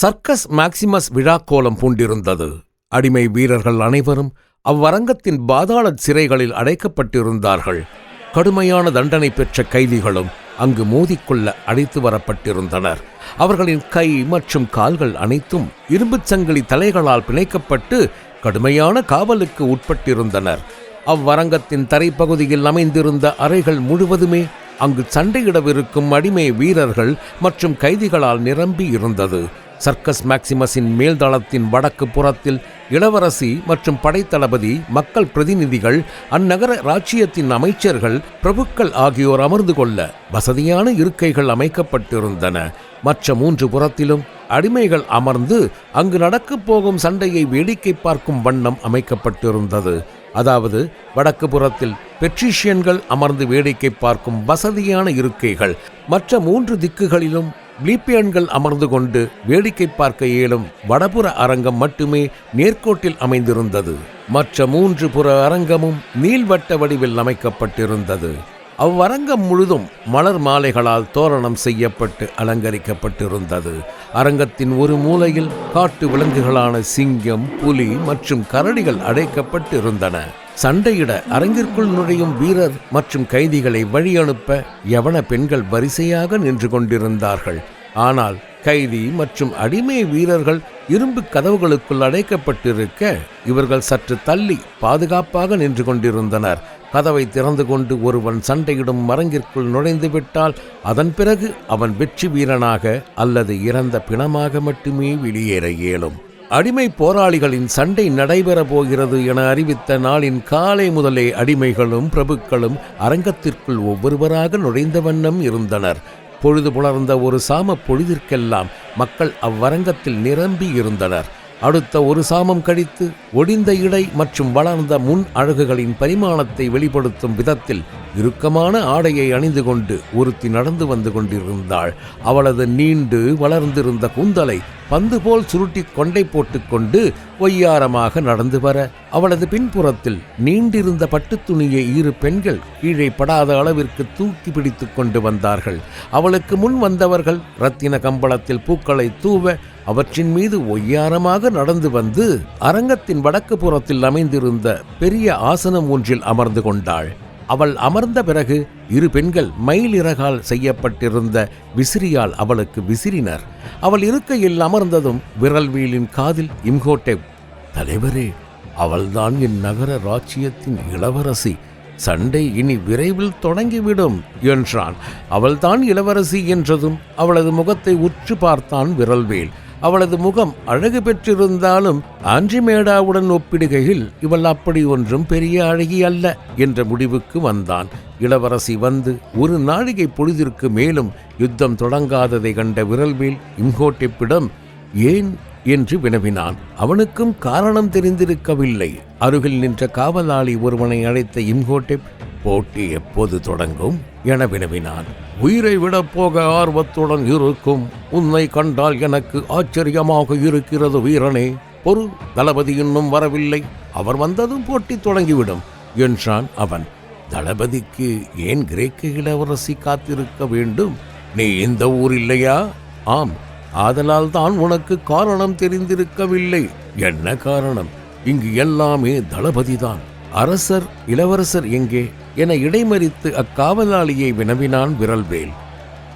Circus Maximus விழாக்கோலம் பூண்டிருந்தது. அடிமை வீரர்கள் அனைவரும் அவ்வரங்கத்தின் பாதாள சிறைகளில் அடைக்கப்பட்டிருந்தார்கள். கடுமையான தண்டனை பெற்ற கைதிகளும் அங்கு மோதிக்கொள்ள அழைத்து வரப்பட்டிருந்தனர். அவர்களின் கை மற்றும் கால்கள் அனைத்தும் இரும்புச் சங்கிலி தலைகளால் பிணைக்கப்பட்டு கடுமையான காவலுக்கு உட்பட்டிருந்தனர். அவ்வரங்கத்தின் தரைப்பகுதியில் அமைந்திருந்த அறைகள் முழுவதுமே அங்கு சண்டையிடவிருக்கும் அடிமை வீரர்கள் மற்றும் கைதிகளால் நிரம்பி இருந்தது. சர்க்கஸ் மேக்சிமஸின் மேல்தளத்தின் வடக்கு புறத்தில் இளவரசி மற்றும் படைத்தளபதி மக்கள் பிரதிநிதிகள் அந்நகர ராச்சியத்தின் அமைச்சர்கள் பிரபுக்கள் ஆகியோர் அமர்ந்து கொள்ள வசதியான இருக்கைகள் அமைக்கப்பட்டிருந்தன. மற்ற மூன்று புறத்திலும் அடிமைகள் அமர்ந்து அங்கு நடக்கப் போகும் சண்டையை வேடிக்கை பார்க்கும் வண்ணம் அமைக்கப்பட்டிருந்தது. அதாவது வடக்கு புறத்தில் பெட்ரிஷியன்கள் அமர்ந்து வேடிக்கை பார்க்கும் வசதியான இருக்கைகள். மற்ற மூன்று திக்குகளிலும் பிலிப்பியன்கள் அமர்ந்து கொண்டு வேடிக்கை பார்க்க இயலும் வடபுற அரங்கம் மட்டுமே நேர்கோட்டில் அமைந்திருந்தது. மற்ற மூன்று புற அரங்கமும் நீள்வட்ட வடிவில் அமைக்கப்பட்டிருந்தது. அவ்வரங்கம் முழுதும் மலர் மாலைகளால் தோரணம் செய்யப்பட்டு அலங்கரிக்கப்பட்டிருந்தது. அரங்கத்தின் ஒரு மூலையில் காட்டு விலங்குகளான சிங்கம் புலி மற்றும் கரடிகள் அடைக்கப்பட்டிருந்தன. சண்டையிட அரங்கிற்குள் நுழையும் வீரர் மற்றும் கைதிகளை வழியனுப்ப யவன பெண்கள் வரிசையாக நின்று கொண்டிருந்தார்கள். ஆனால் கைதி மற்றும் அடிமை வீரர்கள் இரும்பு கதவுகளுக்குள் அடைக்கப்பட்டிருக்க இவர்கள் சற்று தள்ளி பாதுகாப்பாக நின்று கொண்டிருந்தனர். கதவை திறந்து கொண்டு ஒருவன் சண்டையிடும் மரங்கிற்குள் நுழைந்து விட்டால் அதன் பிறகு அவன் வெற்றி வீரனாக அல்லது இறந்த பிணமாக மட்டுமே வெளியேற இயலும். அடிமை போராளிகளின் சண்டை நடைபெறப் போகிறது என அறிவித்த நாளின் காலை முதலே அடிமைகளும் பிரபுக்களும் அரங்கத்திற்குள் ஒவ்வொருவராக நுழைந்த வண்ணம் இருந்தனர். பொழுது புலர்ந்த ஒரு சாம பொழுதிற்கெல்லாம் மக்கள் அவ்வரங்கத்தில் நிரம்பி இருந்தனர். அடுத்த ஒரு சாமம் கழித்து ஒடிந்த இடை மற்றும் வளர்ந்த முன் அழகுகளின் பரிமாணத்தை வெளிப்படுத்தும் விதத்தில் இறுக்கமான ஆடையை அணிந்து கொண்டு ஒருத்தி நடந்து வந்து கொண்டிருந்தாள். அவளது நீண்டு வளர்ந்திருந்த கூந்தலை பந்து போல் சுருட்டி கொண்டை போட்டுக்கொண்டு ஒய்யாரமாக நடந்து வர அவளது பின்புறத்தில் நீண்டிருந்த பட்டு துணியை இரு பெண்கள் கீழே படாத அளவிற்கு தூக்கி பிடித்து கொண்டு வந்தார்கள். அவளுக்கு முன் வந்தவர்கள் ரத்தின கம்பளத்தில் பூக்களை தூவ அவற்றின் மீது ஒய்யாரமாக நடந்து வந்து அரங்கத்தின் வடக்கு புறத்தில் அமைந்திருந்த பெரிய ஆசனம் ஒன்றில் அமர்ந்து கொண்டாள். அவள் அமர்ந்த பிறகு இரு பெண்கள் மயிலிறகால் செய்யப்பட்டிருந்த விசிறியால் அவளுக்கு விசிறினர். அவள் இருக்கையில் அமர்ந்ததும் விரல்வீலின் காதில் இம்கோட்டே தலைவரே அவள்தான் என் நகர ராச்சியத்தின் இளவரசி. சண்டை இனி விரைவில் தொடங்கிவிடும் என்றான். அவள்தான் இளவரசி என்றதும் அவளது முகத்தை உற்று பார்த்தான் விரல்வேல் அவளது முகம் அழகு பெற்றிருந்தாலும் ஆன்றிமேடாவுடன் ஒப்பிடுகையில் இவள் அப்படி ஒன்றும் பெரிய அழகி அல்ல என்ற முடிவுக்கு வந்தான். இளவரசி வந்து ஒரு நாழிகை பொழுதிற்கு மேலும் யுத்தம் தொடங்காததை கண்ட விரல்வேல் இம்ஹோட்டிப்பிடம் ஏன்? என்று வினவினான். அவனுக்கும் காரணம் தெரிந்திருக்கவில்லை. அருகில் நின்ற காவலாளி ஒருவனை அழைத்த இம்ஹோட்டிப் போட்டி எப்போது தொடங்கும் என வினவினான். உயிரை விடப் போக ஆர்வத்துடன் இருக்கும். உன்னை கண்டால் எனக்கு ஆச்சரியமாக இருக்கிறது வீரனே. பொறு தளபதி இன்னும் வரவில்லை. அவர் வந்ததும் போட்டி தொடங்கிவிடும் என்றான் அவன். தளபதிக்கு ஏன் கிரேக்க இளவரசி காத்திருக்க வேண்டும்? நீ இந்த ஊர் இல்லையா ஆம் ஆதலால் தான் உனக்கு காரணம் தெரிந்திருக்கவில்லை. என்ன காரணம்? இங்கு எல்லாமே தளபதிதான். அரசர் இளவரசர் எங்கே என இடைமறித்து அக்காவலாளியை வினவினான் விரல்வேல்.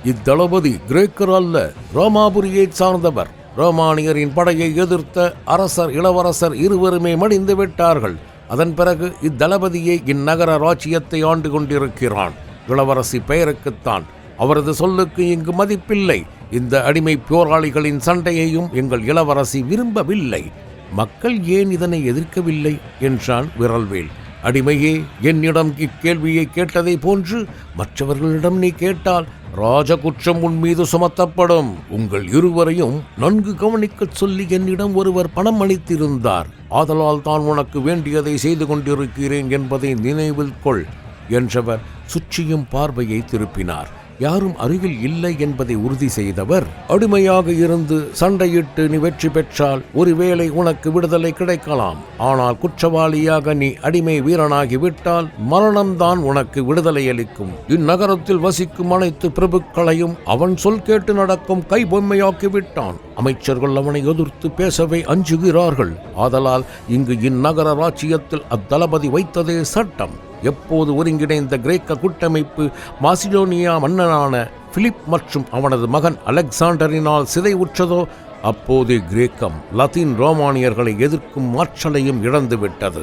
இத்தளபதி கிரேக்கர் அல்ல ரோமாபுரியைச் சார்ந்தவர். ரோமானியரின் படையை எதிர்த்த அரசர் இளவரசர் இருவருமே மடிந்து விட்டார்கள். அதன் பிறகு இத்தளபதியை இந்நகர ராஜ்யத்தை ஆண்டு கொண்டிருக்கிறான். இளவரசி பெயருக்குத்தான். அவரது சொல்லுக்கு இங்கு மதிப்பில்லை. இந்த அடிமை போராளிகளின் சண்டையையும் எங்கள் இளவரசி விரும்பவில்லை. மக்கள் ஏன் இதனை எதிர்க்கவில்லை என்றான் விரல்வேல். அடிமையே என்னிடம் இக்கேள்வியை கேட்டதை போன்று மற்றவர்களிடம் நீ கேட்டால் ராஜ குற்றம் உன் மீது சுமத்தப்படும். உங்கள் இருவரையும் நன்கு கவனிக்கச் சொல்லி என்னிடம் ஒருவர் பணம் அளித்திருந்தார். ஆதலால் தான் உனக்கு வேண்டியதை செய்து கொண்டிருக்கிறேன் என்பதை நினைவில் கொள் என்றவர் சுற்றியும் பார்வையை திருப்பினார். யாரும் அருகில் இல்லை என்பதை உறுதி செய்தவர். அடிமையாக இருந்து சண்டையிட்டு நீ வெற்றி பெற்றால் ஒருவேளை உனக்கு விடுதலை கிடைக்கலாம். ஆனால் குற்றவாளியாக நீ அடிமை வீரனாகி விட்டால் மரணம்தான் உனக்கு விடுதலை அளிக்கும். இந்நகரத்தில் வசிக்கும் அனைத்து பிரபுக்களையும் அவன் சொல் கேட்டு நடக்கும் கை பொம்மையாக்கிவிட்டான் அமைச்சர்கள் அவனை எதிர்த்து பேசவே அஞ்சுகிறார்கள். ஆதலால் இங்கு இந்நகர ராச்சியத்தில் அத்தளபதி வைத்ததே சட்டம். எப்போது ஒருங்கிணைந்த கிரேக்க கூட்டமைப்பு மாசிடோனியா மன்னனான பிலிப் மற்றும் அவனது மகன் அலெக்சாண்டரினால் சிதைவுற்றதோ அப்போதே கிரேக்கம் லத்தீன் ரோமானியர்களை எதிர்க்கும் ஆற்றலையும் இழந்துவிட்டது.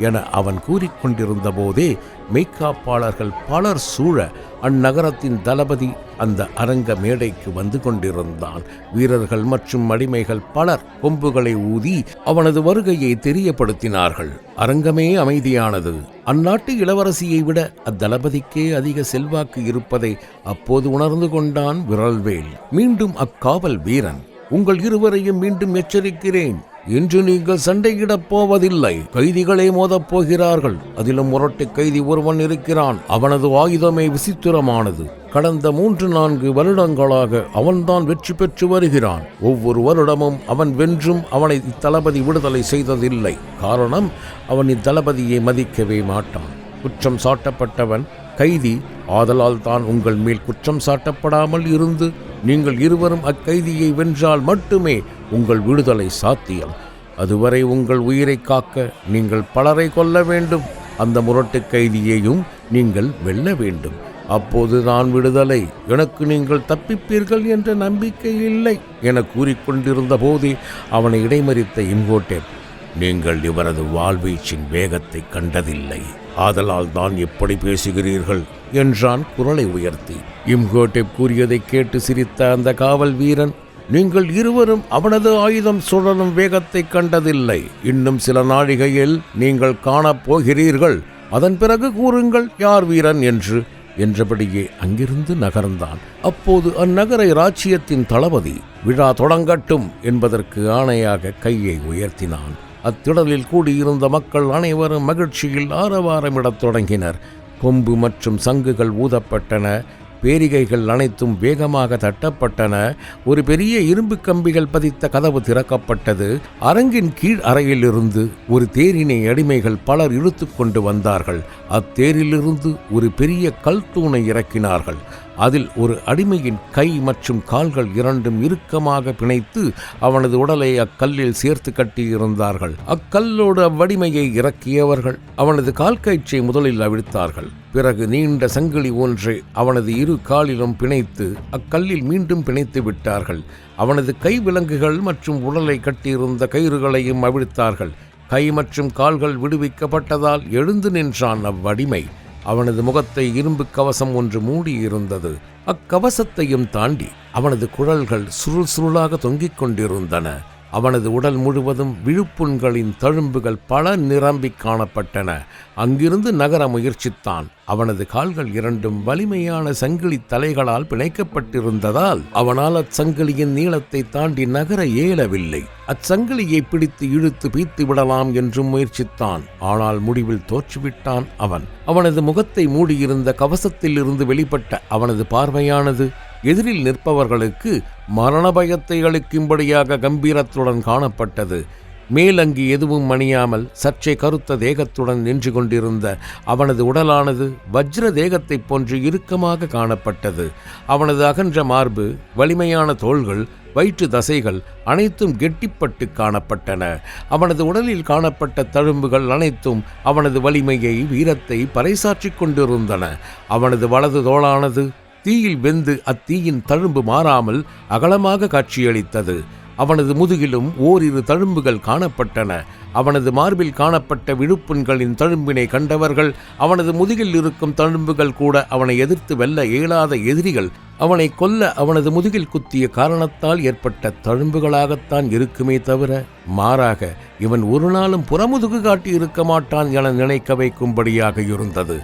என அவன் கூறிக்கொண்டிருந்த போதே மெய்க்காப்பாளர்கள் பலர் சூழ அந்நகரத்தின் தளபதி அந்த அரங்க மேடைக்கு வந்து கொண்டிருந்தான். வீரர்கள் மற்றும் அடிமைகள் பலர் கொம்புகளை ஊதி அவனது வருகையை தெரியப்படுத்தினார்கள். அரங்கமே அமைதியானது. அந்நாட்டு இளவரசியை விட அத்தளபதிக்கே அதிக செல்வாக்கு இருப்பதை அப்போது உணர்ந்து கொண்டான் விரல்வேல். மீண்டும் அக்காவல் வீரன். உங்கள் இருவரையும் மீண்டும் எச்சரிக்கிறேன். இன்று நீங்கள் சண்டையிடப் போவதில்லை. கைதிகளை மோதப் போகிறார்கள். அதிலும் முரட்டு கைதி ஒருவன் இருக்கிறான். அவனது ஆயுதமே விசித்திரமானது. கடந்த மூன்று நான்கு வருடங்களாக அவன்தான் வெற்றி பெற்று வருகிறான். ஒவ்வொரு வருடமும் அவன் வென்றும் அவனை இத்தளபதி விடுதலை செய்ததில்லை. காரணம் அவன் இத்தளபதியை மதிக்கவே மாட்டான். குற்றம் சாட்டப்பட்டவன் கைதி ஆதலால் தான் உங்கள் மேல் குற்றம் சாட்டப்படாமல் இருந்து நீங்கள் இருவரும் அக்கைதியை வென்றால் மட்டுமே உங்கள் விடுதலை சாத்தியம். அதுவரை உங்கள் உயிரை காக்க நீங்கள் பலரை கொல்ல வேண்டும். அந்த முரட்டு கைதியையும் நீங்கள் வெல்ல வேண்டும். அப்போது நான் விடுதலை. எனக்கு நீங்கள் தப்பிப்பீர்கள் என்ற நம்பிக்கை இல்லை என கூறிக்கொண்டிருந்த போதே அவனை இடைமறித்த இம்கோட்டேப் நீங்கள் இவரது வாழ்வீச்சின் வேகத்தை கண்டதில்லை. ஆதலால் தான் எப்படி பேசுகிறீர்கள் என்றான் குரலை உயர்த்தி. இம்கோட்டேப் கூறியதைக் கேட்டு சிரித்த அந்த காவல் வீரன் நீங்கள் இருவரும் அவனது ஆயுதம் சுழலும் வேகத்தை கண்டதில்லை. இன்னும் சில நாழிகையில் நீங்கள் காணப் போகிறீர்கள். அதன் பிறகு கூறுங்கள் யார் வீரன் என்று? என்றபடியே அங்கிருந்து நகர்ந்தான். அப்போது அந்நகரை ராச்சியத்தின் தளபதி விழா தொடங்கட்டும் என்பதற்கு ஆணையாக கையை உயர்த்தினான். அத்திடலில் கூடியிருந்த மக்கள் அனைவரும் மகிழ்ச்சியில் ஆரவாரமிடத் தொடங்கினர். கொம்பு மற்றும் சங்குகள் ஊதப்பட்டன. பேரிகைகள் அனைத்தும் வேகமாக தட்டப்பட்டன. ஒரு பெரிய இரும்பு கம்பிகள் பதித்த கதவு திறக்கப்பட்டது. அரங்கின் கீழ் அறையிலிருந்து ஒரு தேரினை அடிமைகள் பலர் இழுத்து கொண்டு வந்தார்கள். அத்தேரிலிருந்து ஒரு பெரிய கல் தூணை இறக்கினார்கள். அதில் ஒரு அடிமையின் கை மற்றும் கால்கள் இரண்டும் இறுக்கமாக பிணைத்து அவனது உடலை அக்கல்லில் சேர்த்து கட்டியிருந்தார்கள். அக்கல்லோடு அவ்வடிமையை இறக்கியவர்கள் அவனது கால்கயிற்றை முதலில் அவிழ்த்தார்கள். பிறகு நீண்ட சங்கிலி ஒன்றை அவனது இரு காலிலும் பிணைத்து அக்கல்லில் மீண்டும் பிணைத்து விட்டார்கள். அவனது கை விலங்குகள் மற்றும் உடலை கட்டியிருந்த கயிறுகளையும் அவிழ்த்தார்கள். கை மற்றும் கால்கள் விடுவிக்கப்பட்டதால் எழுந்து நின்றான் அவ்வடிமை. அவனது முகத்தை இரும்பு கவசம் ஒன்று மூடியிருந்தது. அக்கவசத்தையும் தாண்டி அவனது குழல்கள் சுருள் சுருளாக தொங்கிக் கொண்டிருந்தன. அவனது உடல் முழுவதும் விழுப்புண்களின் தழும்புகள் பல நிரம்பி காணப்பட்டன. அங்கிருந்து நகர முயற்சித்தான். அவனது கால்கள் இரண்டும் வலிமையான சங்கிலி தலைகளால் பிணைக்கப்பட்டிருந்ததால் அவனால் அச்சங்கிலியின் நீளத்தை தாண்டி நகர இயலவில்லை. அச்சங்கிலியை பிடித்து இழுத்து பீத்து விடலாம் என்றும் முயற்சித்தான். ஆனால் முடிவில் தோற்றுவிட்டான் அவன். அவனது முகத்தை மூடியிருந்த கவசத்தில் இருந்து வெளிப்பட்ட அவனது பார்வையானது எதிரில் நிற்பவர்களுக்கு மரண பயத்தை அளிக்கும்படியாக கம்பீரத்துடன் காணப்பட்டது. மேலங்கி எதுவும் அணியாமல் சற்றே கருத்த தேகத்துடன் நின்று கொண்டிருந்த அவனது உடலானது வஜ்ர தேகத்தைப் போன்று இறுக்கமாக காணப்பட்டது. அவனது அகன்ற மார்பு வலிமையான தோள்கள் வயிற்று தசைகள் அனைத்தும் கெட்டிப்பட்டு காணப்பட்டன. அவனது உடலில் காணப்பட்ட தழும்புகள் அனைத்தும் அவனது வலிமையை வீரத்தை பறைசாற்றிக் கொண்டிருந்தன. அவனது வலது தோளானது தீயில் வெந்து அத்தீயின் தழும்பு மாறாமல் அகலமாக காட்சியளித்தது. அவனது முதுகிலும் ஓரிரு தழும்புகள் காணப்பட்டன. அவனது மார்பில் காணப்பட்ட விழுப்புண்களின் தழும்பினை கண்டவர்கள் அவனது முதுகில் இருக்கும் தழும்புகள் கூட அவனை எதிர்த்து வெல்ல இயலாத எதிரிகள். அவனை கொல்ல அவனது முதுகில் குத்திய காரணத்தால் ஏற்பட்ட தழும்புகளாகத்தான் இருக்குமே தவிர மாறாக இவன் ஒரு நாளும் புறமுதுகு காட்டி இருக்க மாட்டான் என நினைக்க வைக்கும்படியாக இருந்தது.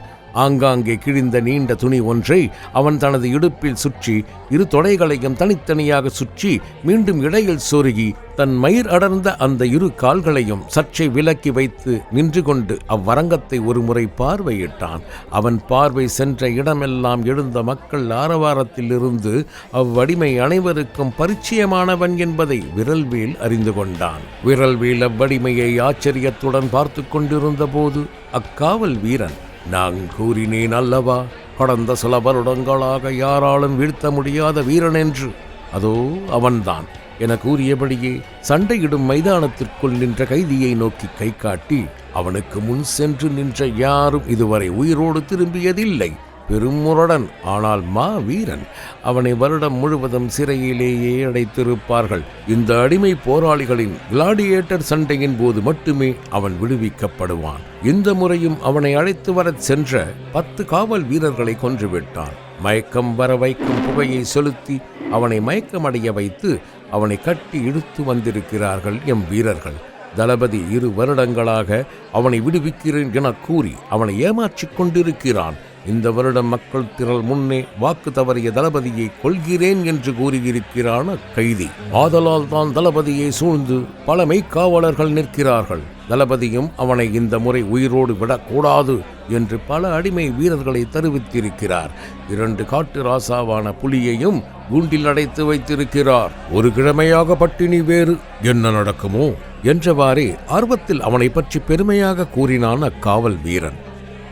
ஆங்காங்கே கிழிந்த நீண்ட துணி ஒன்றை அவன் தனது இடுப்பில் சுற்றி இரு தொடைகளையும் தனித்தனியாக சுற்றி மீண்டும் இடையில் சொருகி தன் மயிர் அடர்ந்த அந்த இரு கால்களையும் சற்றே விலக்கி வைத்து நின்று கொண்டு அவ்வரங்கத்தை ஒருமுறை பார்வையிட்டான். அவன் பார்வை சென்ற இடமெல்லாம் எழுந்த மக்கள் ஆரவாரத்திலிருந்து அவ்வடிமை அனைவருக்கும் பரிச்சயமானவன் என்பதை விரல்வேல் அறிந்து கொண்டான். விரல்வேல் அவ்வடிமையை ஆச்சரியத்துடன் பார்த்து கொண்டிருந்த போது அக்காவல் வீரன் நான் கூறினேன் அல்லவா? கடந்த சில வருடங்களாக யாராலும் வீழ்த்த முடியாத வீரன் என்று அதோ அவன்தான். என கூறியபடியே சண்டையிடும் மைதானத்திற்குள் நின்ற கைதியை நோக்கி கை காட்டி அவனுக்கு முன் சென்று நின்ற யாரும் இதுவரை உயிரோடு திரும்பியதில்லை. பெருமுரடன் ஆனால் மா வீரன் அவனை வருடம் முழுவதும் சிறையிலேயே அடைத்திருப்பார்கள். இந்த அடிமை போராளிகளின் கிளாடியேட்டர் சண்டையின் போது மட்டுமே அவன் விடுவிக்கப்படுவான். இந்த முறையும் அவனை அழைத்து வரச் சென்ற பத்து காவல் வீரர்களை கொன்றுவிட்டான். மயக்கம் வர வைக்கும் புகையை செலுத்தி அவனை மயக்கமடைய வைத்து அவனை கட்டி இழுத்து வந்திருக்கிறார்கள் எம் வீரர்கள். தளபதி இரு வருடங்களாக அவனை விடுவிக்கிறேன் என கூறி அவனை ஏமாற்றிக் கொண்டிருக்கிறான். இந்த வருடம் மக்கள் திரள் முன்னே வாக்கு தவறிய தளபதியை கொள்கிறேன் என்று கூறியிருக்கிறான் கைதி. ஆதலால் தான் தளபதியை சூழ்ந்து பல மெய்க்காவலர்கள் நிற்கிறார்கள். தளபதியும் அவனை இந்த முறை உயிரோடு விடக்கூடாது என்று பல அடிமை வீரர்களை தெரிவித்திருக்கிறார். இரண்டு காட்டு ராசாவான புலியையும் கூண்டில் அடைத்து வைத்திருக்கிறார். ஒரு கிழமையாக பட்டினி வேறு என்ன நடக்குமோ என்றவாறே ஆர்வத்தில் அவனை பற்றி பெருமையாக கூறினான் அக்காவல் வீரன்.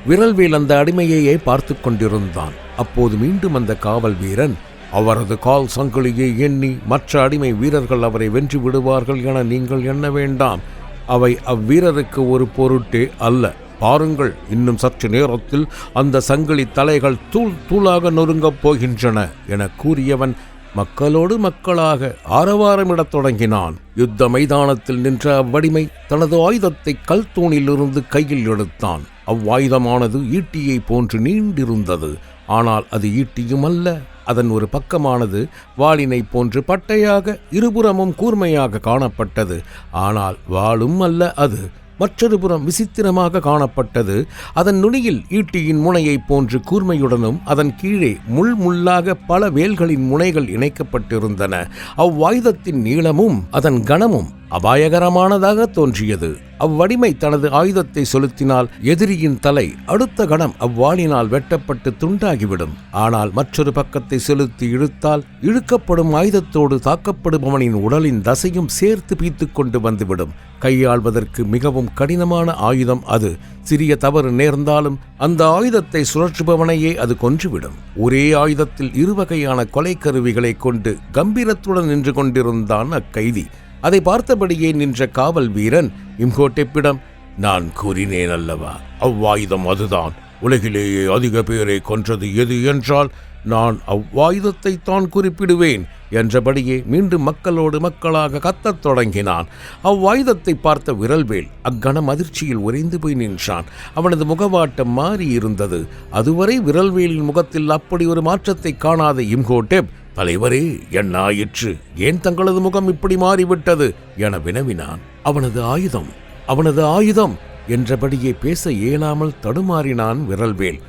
விரல்வேல் அந்த அடிமையையே பார்த்து கொண்டிருந்தான். அப்போது மீண்டும் அந்த காவல் வீரன் அவரது கால் சங்கிலியை எண்ணி மற்ற அடிமை வீரர்கள் அவரை வென்று விடுவார்கள் என நீங்கள் எண்ண வேண்டாம். அவை அவ்வீரருக்கு ஒரு பொருட்டே அல்ல. பாருங்கள் இன்னும் சற்று நேரத்தில் அந்த சங்கிலி தலைகள் தூள் தூளாக நொறுங்கப் போகின்றன என கூறியவன் மக்களோடு மக்களாக ஆரவாரமிடத் தொடங்கினான். யுத்த மைதானத்தில் நின்ற அவ்வடிமை தனது ஆயுதத்தை கல் தூணிலிருந்து கையில் எடுத்தான். அவ்வாயுதமானது ஈட்டியை போன்று நீண்டிருந்தது. ஆனால் அது ஈட்டியும் அல்ல அதன் ஒரு பக்கமானது வாளினை போன்று பட்டையாக இருபுறமும் கூர்மையாக காணப்பட்டது. ஆனால் வாளும் அல்ல அது. மற்றொரு புறம் விசித்திரமாக காணப்பட்டது. அதன் நுனியில் ஈட்டியின் முனையைப் போன்று கூர்மையுடனும் அதன் கீழே முள் முள்ளாக பல வேல்களின் முனைகள் இணைக்கப்பட்டிருந்தன. அவ்வாயுதத்தின் நீளமும் அதன் கனமும் அபாயகரமானதாக தோன்றியது. அவ்வடிமை தனது ஆயுதத்தை செலுத்தினால் எதிரியின் தலை அடுத்த கணம் அவ்வாளினால் வெட்டப்பட்டு துண்டாகிவிடும். ஆனால் மற்றொரு பக்கத்தை செலுத்தி இழுத்தால் இழுக்கப்படும் ஆயுதத்தோடு தாக்கப்படுபவனின் உடலின் தசையும் சேர்த்து பீத்துக் கொண்டு வந்துவிடும். கையாள்வதற்கு மிகவும் மிகவும் கடினமான ஆயுதம் அது. சிறிய தவறு நேர்ந்தாலும் அந்த ஆயுதத்தை சுழற்றுபவனையே அது கொன்றுவிடும். ஒரே ஆயுதத்தில் இருவகையான கொலை கருவிகளை கொண்டு கம்பீரத்துடன் நின்று கொண்டிருந்தான் அக்கைதி. அதை பார்த்தபடியே நின்ற காவல் வீரன் இம்கோட்டெப்பிடம் நான் கூறினேன் அல்லவா? அவ்வாயுதம் அதுதான். உலகிலேயே அதிக பேரை கொன்றது எது என்றால் நான் அவ்வாயுதத்தை தான் குறிப்பிடுவேன் என்றபடியே மீண்டும் மக்களோடு மக்களாக கத்தத் தொடங்கினான். அவ்வாயுதத்தை பார்த்த விரல்வேல் அக்கணம் அதிர்ச்சியில் உறைந்து போய் நின்றான். அவனது முகவாட்டம் மாறி இருந்தது. அதுவரை விரல்வேலின் முகத்தில் அப்படி ஒரு மாற்றத்தை காணாத இம்கோட்டெப் தலைவரே என்ன ஆயிற்று ஏன் தங்களது முகம் இப்படி மாறிவிட்டது? என வினவினான். அவனது ஆயுதம் அவனது ஆயுதம் என்றபடியே பேச இயலாமல் தடுமாறினான் விரல்வேல்.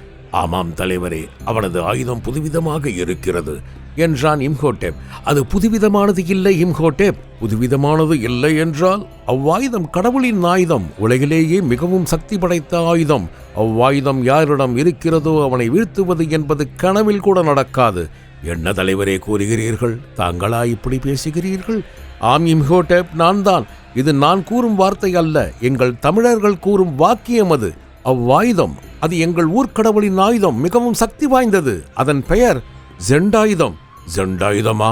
ஆமாம் தலைவரே அவனது ஆயுதம் புதுவிதமாக இருக்கிறது என்றான் இம்ஹோட்டேப். அது புதுவிதமானது இல்லை இம்ஹோட்டேப். புதுவிதமானது இல்லை என்றால் அவ்வாயுதம் கடவுளின் ஆயுதம் உலகிலேயே மிகவும் சக்தி படைத்த ஆயுதம். அவ்வாயுதம் யாரிடம் இருக்கிறதோ அவனை வீழ்த்துவது என்பது கனவில் கூட நடக்காது. என்ன தலைவரே கூறுகிறீர்கள்? தாங்களா இப்படி பேசுகிறீர்கள்? ஆம் இம்ஹோட்டேப் நான் தான் இது நான் கூறும் வார்த்தை அல்ல எங்கள் தமிழர்கள் கூறும் வாக்கியம் அது. அவ்வாயுதம் அது எங்கள் ஊர்க்கடவுளின் ஆயுதம் மிகவும் சக்தி வாய்ந்தது. அதன் பெயர் ஜெண்டாயுதம். ஜெண்டாயுதமா?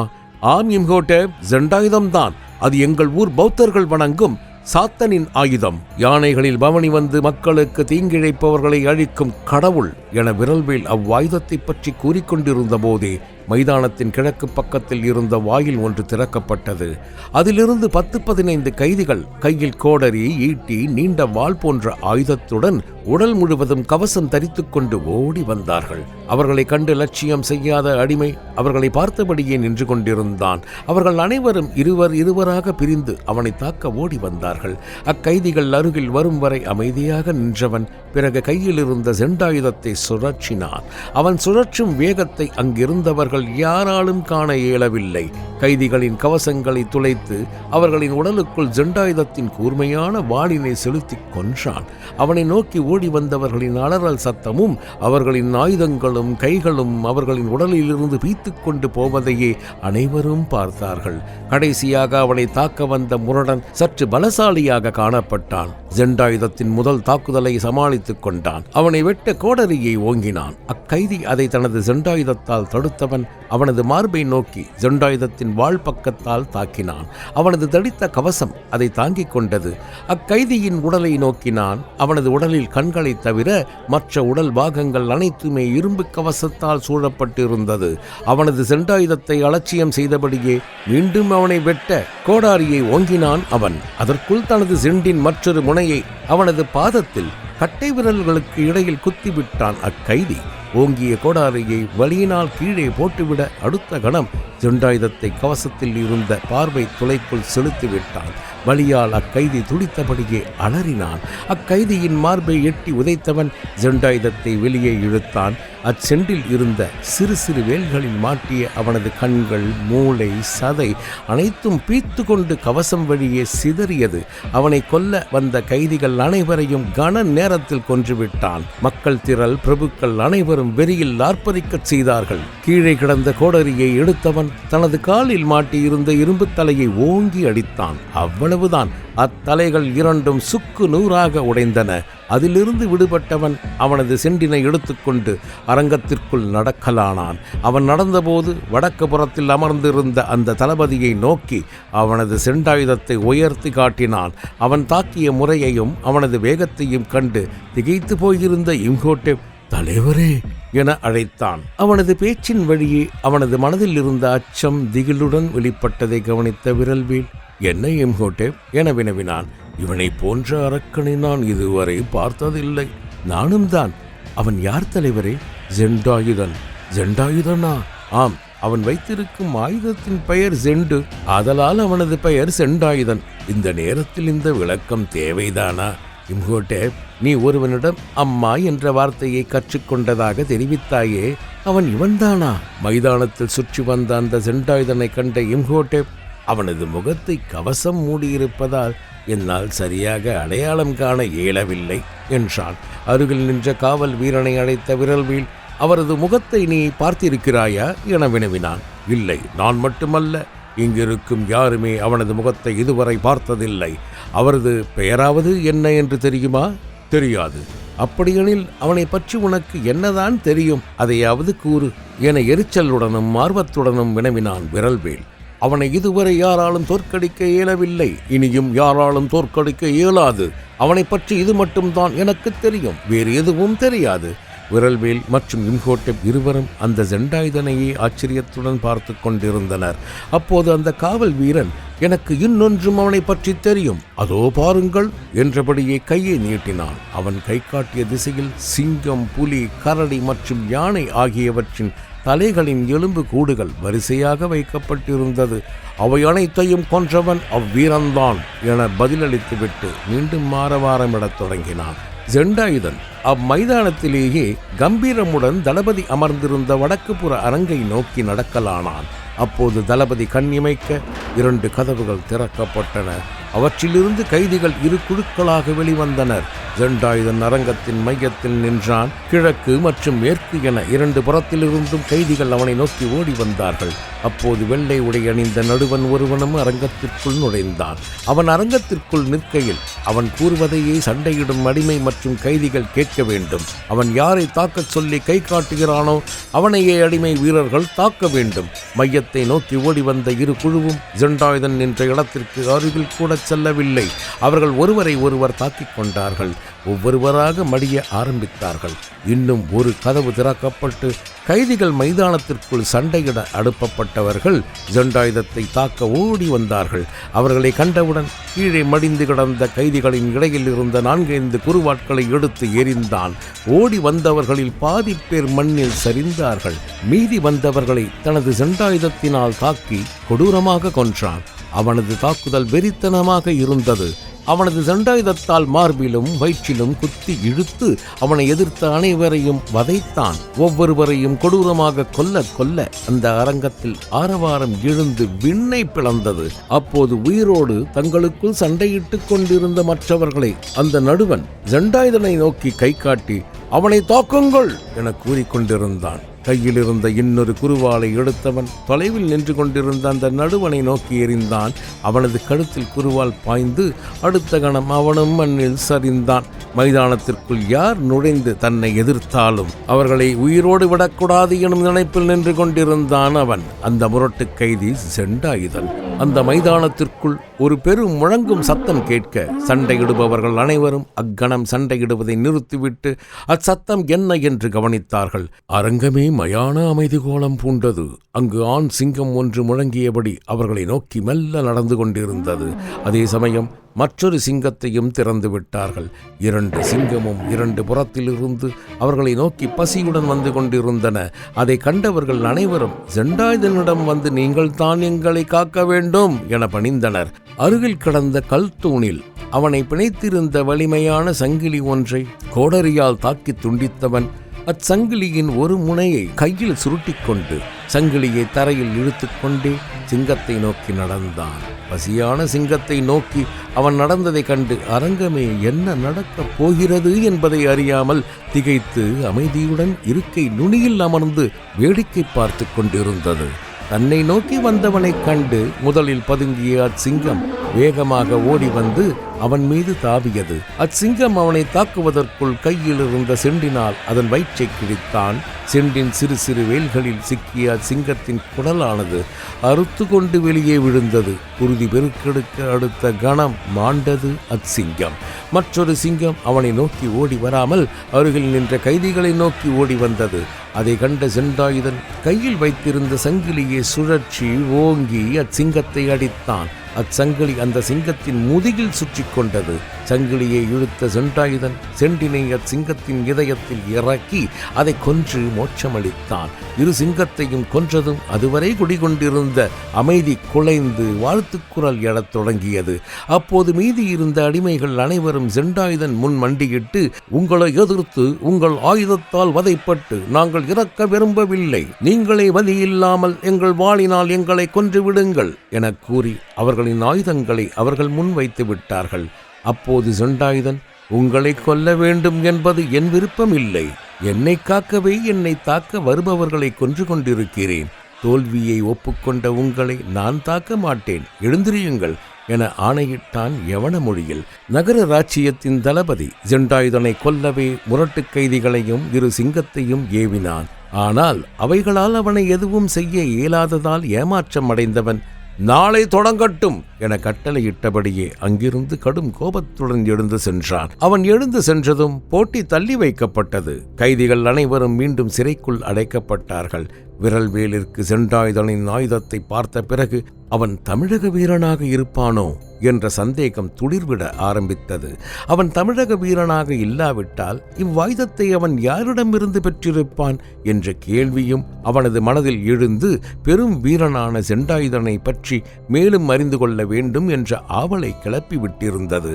ஆம் இம்ஹோட்டேப் ஜெண்டாயுதம் தான் அது எங்கள் ஊர் பௌத்தர்கள் வணங்கும் சாத்தனின் ஆயுதம். யானைகளில் பவனி வந்து மக்களுக்கு தீங்கிழைப்பவர்களை அழிக்கும் கடவுள் என விரல்வேல் அவ்வாயுதத்தை பற்றி கூறிக்கொண்டிருந்த போதே மைதானத்தின் கிழக்கு பக்கத்தில் இருந்த வாயில் ஒன்று திறக்கப்பட்டது. அதிலிருந்து பத்து பதினைந்து கைதிகள் கையில் கோடரி ஈட்டி நீண்ட வாள் போன்ற ஆயுதத்துடன் உடல் முழுவதும் கவசம் தரித்துக் கொண்டு ஓடி வந்தார்கள். அவர்களை கண்டு லட்சியம் செய்யாத அடிமை அவர்களை பார்த்தபடியே நின்று கொண்டிருந்தான். அவர்கள் அனைவரும் இருவர் இருவராக பிரிந்து அவனை தாக்க ஓடி வந்தார்கள். அக்கைதிகள் அருகில் வரும் வரை அமைதியாக நின்றவன் பிறகு கையில் இருந்த செண்டாயுதத்தை சுழற்றினான். அவன் சுழற்றும் வேகத்தை அங்கிருந்தவர்கள் யாராலும் காண இயலவில்லை. கைதிகளின் கவசங்களை துளைத்து அவர்களின் உடலுக்குள் ஜெண்டாயுதத்தின் கூர்மையான வாளினை செலுத்திக் கொன்றான். அவனை நோக்கி ஓடி வந்தவர்களின் அலறல் சத்தமும் அவர்களின் ஆயுதங்களும் கைகளும் அவர்களின் உடலிலிருந்து பீத்துக் கொண்டு போவதையே அனைவரும் பார்த்தார்கள். கடைசியாக அவனை தாக்க வந்த முரடன் சற்று பலசாலியாக காணப்பட்டான். ஜெண்டாயுதத்தின் முதல் தாக்குதலை சமாளித்துக் கொண்டான். அவனை வெட்ட கோடரியை ஓங்கினான். அக்கைதி அதை தனது ஜெண்டாயுதத்தால் தடுத்தவன் அவனது மார்பை நோக்கி ஜெண்டாயுதத்தின் வாள் பக்கத்தால் தாக்கினான். அவனது தடித்த கவசம் அதை தாங்கிக் கொண்டது. அக்கைதியின் உடலை நோக்கினான். அவனது உடலில் கண்களைத் தவிர மற்ற உடல் பாகங்கள் அனைத்துமே இரும்பு கவசத்தால் சூழப்பட்டிருந்தது. அவனது செண்டாயுதத்தை அலட்சியம் செய்தபடியே மீண்டும் அவனை வெட்ட கோடாரியை ஓங்கினான் அவன். அதற்குள் தனது செண்டின் மற்றொரு முனையை அவனது பாதத்தில் கட்டை விரல்களுக்கு இடையில் குத்திவிட்டான் அக்கைதி. ஓங்கிய கோடாரியை வலியினால் கீழே போட்டுவிட அடுத்த கணம் ஜெண்டாயுதத்தை கவசத்தில் இருந்த பார்வை துளைக்குள் செலுத்திவிட்டான். வலியால் அக்கைதி துடித்தபடியே அலறினான். அக்கைதியின் மார்பை எட்டி உதைத்தவன் ஜெண்டாயுதத்தை வெளியே இழுத்தான். அச்செண்டில் இருந்த சிறு சிறு வேல்களில் மாட்டிய அவனது கண்கள் மூளை சதை அனைத்தும் பீத்து கொண்டு கவசம் வழியே சிதறியது. அவனை கொல்ல வந்த கைதிகள் அனைவரையும் கன நேரத்தில் கொன்றுவிட்டான். மக்கள் திரள் பிரபுக்கள் அனைவரும் வெறியில் ஆர்ப்பரிக்கச் செய்தார்கள். கீழே கிடந்த கோடரியை எடுத்தவன் தனது காலில் மாட்டியிருந்த இரும்பு தலையை ஓங்கி அடித்தான். அவ்வளவுதான். அத்தலைகள் இரண்டும் சுக்கு நூறாக உடைந்தன. அதிலிருந்து விடுபட்டவன் அவனது செண்டினை எடுத்துக்கொண்டு அரங்கத்திற்குள் நடக்கலானான். அவன் நடந்தபோது வடக்கு புறத்தில் அமர்ந்திருந்த அந்த தளபதியை நோக்கி அவனது செண்டாயுதத்தை உயர்த்தி காட்டினான். அவன் தாக்கிய முறையையும் அவனது வேகத்தையும் கண்டு திகைத்து போயிருந்த இம்கோட்டே தலைவரே என அழைத்தான். அவனது பேச்சின் வழியே அவனது மனதில் இருந்த அச்சம் திகிலுடன் வெளிப்பட்டதை கவனித்த விரல்வீல் என்ன எம்ஹோட்டே? என வினவினான். இவனை போன்ற அரக்கனை நான் இதுவரை பார்த்ததில்லை. நானும் தான். அவன் யார் தலைவரே? ஜெண்டாயுதன். ஜெண்டாயுதனா? ஆம். அவன் வைத்திருக்கும் ஆயுதத்தின் பெயர் செண்டு ஆதலால் அவனது பெயர் செண்டாயுதன். இந்த நேரத்தில் இந்த விளக்கம் தேவைதானா? இம்ஹோட்டே நீ ஒருவனிடம் அம்மா என்ற வார்த்தையை கற்றுக்கொண்டதாக தெரிவித்தாயே அவன் இவன்தானா? மைதானத்தில் சுற்றி வந்த அந்த செண்டாயுதனை கண்ட இம்ஹோட்டே அவனது முகத்தை கவசம் மூடியிருப்பதால் என்னால் சரியாக அடையாளம் காண இயலவில்லை என்றான். அருகில் நின்ற காவல் வீரனை அழைத்த விரல்வீல் அவரது முகத்தை நீ பார்த்திருக்கிறாயா? என வினவினான். இல்லை நான் மட்டுமல்ல இங்கிருக்கும் யாருமே அவனது முகத்தை இதுவரை பார்த்ததில்லை. அவரது பெயராவது என்ன என்று தெரியுமா? தெரியாது. அப்படியெனில் அவனை பற்றி உனக்கு என்னதான் தெரியும்? அதையாவது கூறு. என எரிச்சலுடனும் ஆர்வத்துடனும் வினவினான் விரல்வேல். அவனை இதுவரை யாராலும் தோற்கடிக்க இயலவில்லை. இனியும் யாராலும் தோற்கடிக்க இயலாது. அவனை பற்றி இது மட்டும்தான் எனக்கு தெரியும். வேறு எதுவும் தெரியாது. விரல்வேல் மற்றும் இம்ஹோட்டப் இருவரும் அந்த ஜெண்டாயுதனையே ஆச்சரியத்துடன் பார்த்து கொண்டிருந்தனர். அப்போது அந்த காவல் வீரன் எனக்கு இன்னொன்றும் அவனை பற்றி தெரியும். அதோ பாருங்கள் என்றபடியே கையை நீட்டினான். அவன் கை காட்டிய திசையில் சிங்கம் புலி கரடி மற்றும் யானை ஆகியவற்றின் தலைகளின் எலும்பு கூடுகள் வரிசையாக வைக்கப்பட்டிருந்தது. அவை அனைத்தையும் கொன்றவன் அவ்வீரன்தான் என பதிலளித்துவிட்டு மீண்டும் மாறவாரமிடத் தொடங்கினான். ஜெண்டாயுதன் அம்மைதானத்திலேயே கம்பீரமுடன் தளபதி அமர்ந்திருந்த வடக்குப்புற அரங்கை நோக்கி நடக்கலானான். அப்போது தளபதி கண்ணிமைக்க இரண்டு கதவுகள் திறக்கப்பட்டன. அவற்றிலிருந்து கைதிகள் இரு குழுக்களாக வெளிவந்தனர். ஜெண்டாயுதன் அரங்கத்தின் மையத்தில் நின்றான். கிழக்கு மற்றும் மேற்கு என இரண்டு புறத்திலிருந்தும் கைதிகள் அவனை நோக்கி ஓடி வந்தார்கள். அப்போது வெள்ளை உடை அணிந்த நடுவன் ஒருவனும் அரங்கத்திற்குள் நுழைந்தான். அவன் அரங்கத்திற்குள் நிற்கையில் அவன் கூறுவதையே சண்டையிடும் அடிமை மற்றும் கைதிகள் கேட்க வேண்டும். அவன் யாரை தாக்கச் சொல்லி கை காட்டுகிறானோ அவனையே அடிமை வீரர்கள் தாக்க வேண்டும். மையத்தை நோக்கி ஓடி வந்த இரு குழுவும் ஜெண்டாயுதன் நின்ற இடத்திற்கு அருகில் கூட செல்லவில்லை. அவர்கள் ஒருவரை ஒருவர் தாக்கிக் கொண்டார்கள். ஒவ்வொருவராக மடிய ஆரம்பித்தார்கள். இன்னும் ஒரு கதவு திறக்கப்பட்டு கைதிகள் மைதானத்திற்குள் சண்டையிட அனுப்பப்பட்டவர்கள் ஜெண்டாயுதத்தை தாக்க ஓடி வந்தார்கள். அவர்களை கண்டவுடன் கீழே மடிந்து கிடந்த கைதிகளின் இடையில் இருந்த நான்கைந்து குருவாட்களை எடுத்து எறிந்தான். ஓடி வந்தவர்களில் பாதி பேர் மண்ணில் சரிந்தார்கள். மீதி வந்தவர்களை தனது ஜெண்டாயுதத்தினால் தாக்கி கொடூரமாக கொன்றான். அவனது தாக்குதல் வெறித்தனமாக இருந்தது. அவனது தண்டாயுதத்தால் மார்பிலும் வயிற்றிலும் குத்தி இழுத்து அவனை எதிர்த்த அனைவரையும் வதைத்தான். ஒவ்வொருவரையும் கொடூரமாக கொல்ல கொல்ல அந்த அரங்கத்தில் ஆரவாரம் எழுந்து விண்ணை பிளந்தது. அப்போது உயிரோடு தங்களுக்குள் சண்டையிட்டுக் கொண்டிருந்த மற்றவர்களை அந்த நடுவன் தண்டாயுதனை நோக்கி கை காட்டி அவனை தாக்குங்கள் என கூறிக்கொண்டிருந்தான். கையிலிருந்த இன்னொரு குருவாளை எடுத்தவன் தொலைவில் நின்று கொண்டிருந்த அந்த நடுவனை நோக்கி எறிந்தான். அவனது கழுத்தில் குருவால் பாய்ந்து அடுத்த கணம் அவனும் மண்ணில் சரிந்தான். மைதானத்திற்குள் யார் நுழைந்து தன்னை எதிர்த்தாலும் அவர்களை உயிரோடு விடக்கூடாது எனும் நினைப்பில் நின்று கொண்டிருந்தான் அவன். அந்த முரட்டு கைதி செண்டாயுதன். அந்த மைதானத்திற்குள் ஒரு பெரும் முழங்கும் சத்தம் கேட்க சண்டையிடுபவர்கள் அனைவரும் அக்கணம் சண்டையிடுவதை நிறுத்திவிட்டு அச்சத்தம் என்ன என்று கவனித்தார்கள். அரங்கமே மயான அமைதி கோலம் பூண்டது. அங்கு ஆண் சிங்கம் ஒன்று முழங்கியபடி அவர்களை நோக்கி மெல்ல நடந்து கொண்டிருந்தது. அதே சமயம் மற்றொரு சிங்கத்தையும் திறந்து விட்டார்கள். இரண்டு சிங்கமும் இரண்டு புறத்திலிருந்து அவர்களை நோக்கி பசியுடன் வந்து கொண்டிருந்தன. அதை கண்டவர்கள் அனைவரும் ஜெண்டாயுதனிடம் வந்து நீங்கள் தான் எங்களை காக்க வேண்டும் என பணிந்தனர். அருகில் கடந்த கல் தூணில் அவனை பிணைத்திருந்த வலிமையான சங்கிலி ஒன்றை கோடரியால் தாக்கி துண்டித்தவன் அச்சங்கிலியின் ஒரு முனையை கையில் சுருட்டிக்கொண்டு சங்கிலியை தரையில் இழுத்துக்கொண்டே சிங்கத்தை நோக்கி நடந்தான். பசியான சிங்கத்தை நோக்கி அவன் நடந்ததைக் கண்டு அரங்கமே என்ன நடக்கப் போகிறது என்பதை அறியாமல் திகைத்து அமைதியுடன் இருக்கை நுனியில் அமர்ந்து வேடிக்கை பார்த்து கொண்டிருந்தது. தன்னை நோக்கி வந்தவனைக் கண்டு முதலில் பதுங்கிய அச்சிங்கம் வேகமாக ஓடி வந்து அவன் மீது தாவியது. அச்சிங்கம் அவனை தாக்குவதற்குள் கையில் இருந்த செண்டினால் அதன் வயிற்றை கிழித்தான். செண்டின் சிறு சிறு வேல்களில் சிக்கிய அச்சிங்கத்தின் குடலானது அறுத்து கொண்டு வெளியே விழுந்தது. குருதி பெருக்கெடுக்க அடுத்த கணம் மாண்டது அச்சிங்கம். மற்றொரு சிங்கம் அவனை நோக்கி ஓடி வராமல் அருகில் நின்ற கைதிகளை நோக்கி ஓடி வந்தது. அதை கண்ட செண்டாயுதன் கையில் வைத்திருந்த சங்கிலியை சுழற்சி ஓங்கி அச்சிங்கத்தை அடித்தான். அச்சங்கிலி அந்த சிங்கத்தின் முதுகில் சுற்றி கொண்டது. சங்கிலியை இழுத்த செண்டாயுதன் செண்டினை அச்சிங்கத்தின் இதயத்தில் இறக்கி அதை கொன்று மோட்சமளித்தான். இரு சிங்கத்தையும் கொன்றதும் அதுவரை குடிகொண்டிருந்த அமைதி குலைந்து வாழ்த்துக்குரல் எழத் தொடங்கியது. அப்போது மீதி இருந்த அடிமைகள் அனைவரும் செண்டாயுதன் முன் மண்டியிட்டு உங்களை எதிர்த்து உங்கள் ஆயுதத்தால் வதைப்பட்டு நாங்கள் இறக்க விரும்பவில்லை. நீங்களே வலியில்லாமல் எங்கள் வாளினால் எங்களை கொன்று விடுங்கள் என கூறி அவர்களின் ஆயுதங்களை அவர்கள் முன் வைத்து விட்டார்கள். அப்போது செண்டாயுதன் உங்களை கொல்ல வேண்டும் என்பது என் விருப்பம் இல்லை என்னை காக்கவே என்னை தாக்க வருபவர்களை கொன்று கொண்டிருக்கிறேன். தோல்வியை ஒப்புக்கொண்ட உங்களை நான் தாக்க மாட்டேன். எழுந்திரியுங்கள் என ஆணையிட்டான் யவன மொழியில். நகர ராச்சியத்தின் தளபதி ஜெண்டாயுதனை கொல்லவே முரட்டுக் கைதிகளையும் இரு சிங்கத்தையும் ஏவினான். ஆனால் அவைகளால் அவனை எதுவும் செய்ய இயலாததால் ஏமாற்றம் அடைந்தவன் நாளை தொடங்கட்டும் என கட்டளையிட்டபடியே அங்கிருந்து கடும் கோபத்துடன் எழுந்து சென்றான் அவன் எழுந்து சென்றதும் போட்டி தள்ளி வைக்கப்பட்டது. கைதிகள் அனைவரும் மீண்டும் சிறைக்குள் அடைக்கப்பட்டார்கள். விரல் வேலிற்கு சென்றாயுதனின் ஆயுதத்தை பார்த்த பிறகு அவன் தமிழக வீரனாக இருப்பானோ? என்ற சந்தேகம் துளிர்விட ஆரம்பித்தது. அவன் தமிழக வீரனாக இல்லாவிட்டால் இவ்வாயுதத்தை அவன் யாரிடமிருந்து பெற்றிருப்பான் என்ற கேள்வியும் அவனது மனதில் எழுந்து பெரும் வீரனான செண்டாயுதனை பற்றி மேலும் அறிந்து கொள்ள வேண்டும் என்ற ஆவலை கிளப்பி விட்டிருந்தது